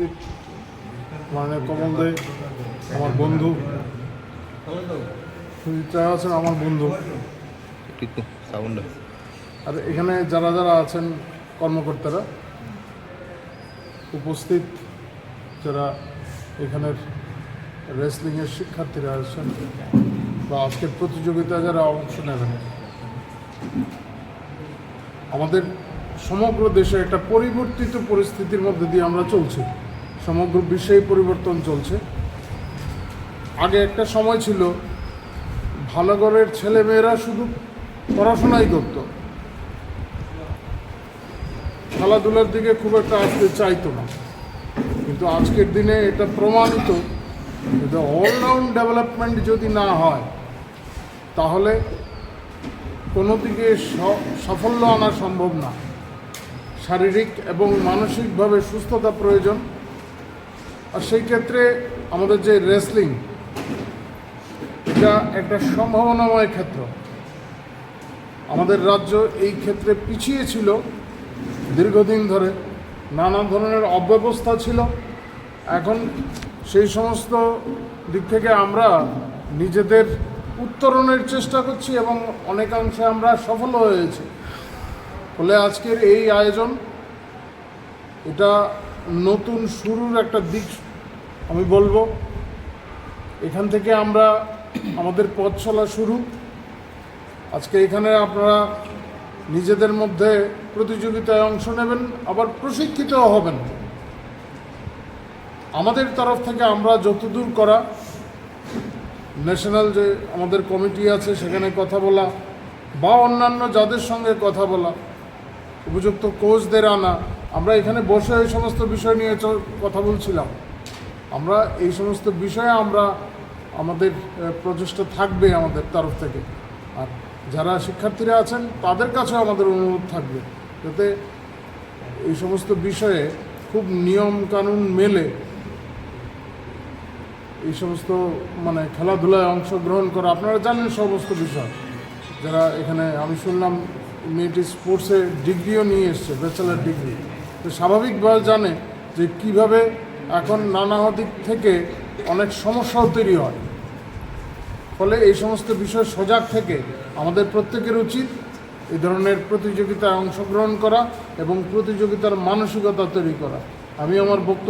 উপস্থিত মাননীয় কমল দে আমার বন্ধু। সুজিত্রা আছেন, আমার বন্ধু। আর এখানে যারা যারা আছেন, কর্মকর্তারা, উপস্থিত যারা এখানের রেসলিংয়ের শিক্ষার্থীরা আছেন, বা আজকের প্রতিযোগিতায় যারা অংশ নেবেন, আমাদের সমগ্র দেশে একটা পরিবর্তিত পরিস্থিতির মধ্যে দিয়ে আমরা চলছি। সমগ্র বিশ্বেই পরিবর্তন চলছে। আগে একটা সময় ছিল ভালো ঘরের ছেলেমেয়েরা শুধু পড়াশোনাই করতো। খেলাধুলার দিকে খুব একটা আসতে চাইতো না। কিন্তু আজকের দিনে এটা প্রমাণিত যে অলরাউন্ড ডেভেলপমেন্ট যদি না হয়, তাহলে কোনো দিকে সাফল্য আনা সম্ভব না। শারীরিক এবং মানসিকভাবে সুস্থতা প্রয়োজন। আর সেই ক্ষেত্রে আমাদের যে রেসলিং এটা একটা সম্ভাবনাময় ক্ষেত্র। আমাদের রাজ্য এই ক্ষেত্রে পিছিয়ে ছিল দীর্ঘদিন ধরে। নানা ধরনের অব্যবস্থা ছিল। এখন সেই সমস্ত দিক থেকে আমরা নিজেদের উত্তরণের চেষ্টা করছি এবং অনেকাংশে আমরা সফল হয়েছি। ফলে আজকের এই আয়োজন, এটা নতুন শুরুর একটা দিক আমি বলব, এখান থেকে আমরা আমাদের পথ চলা শুরু। আজকে এখানে আপনারা নিজেদের মধ্যে প্রতিযোগিতায় অংশ নেবেন, আবার প্রশিক্ষিতও হবেন। আমাদের তরফ থেকে আমরা যতদূর করা, ন্যাশনাল যে আমাদের কমিটি আছে, সেখানে কথা বলা, বা অন্যান্য যাদের সঙ্গে কথা বলা, উপযুক্ত কোচদের আনা, আমরা এখানে বসে এই সমস্ত বিষয় নিয়ে কথা বলছিলাম। আমরা এই সমস্ত বিষয়ে আমরা আমাদের প্রচেষ্টা থাকবে আমাদের তরফ থেকে। আর যারা শিক্ষার্থীরা আছেন, তাদের কাছেও আমাদের অনুরোধ থাকবে যাতে এই সমস্ত বিষয়ে খুব নিয়ম কানুন মেলে এই সমস্ত মানে খেলাধুলায় অংশগ্রহণ করা। আপনারা জানেন সমস্ত বিষয়। যারা এখানে, আমি শুনলাম মেয়েটি স্পোর্টসে ডিগ্রিও নিয়ে এসছে, ব্যাচেলার ডিগ্রি। তো স্বাভাবিকভাবে জানে যে কীভাবে এখন নানা দিক থেকে অনেক সমস্যাও তৈরি হয়। ফলে এই সমস্ত বিষয় সজাগ থেকে আমাদের প্রত্যেকের উচিত এই ধরনের প্রতিযোগিতায় অংশগ্রহণ করা এবং প্রতিযোগিতার মানসিকতা তৈরি করা। আমি আমার বক্তব্য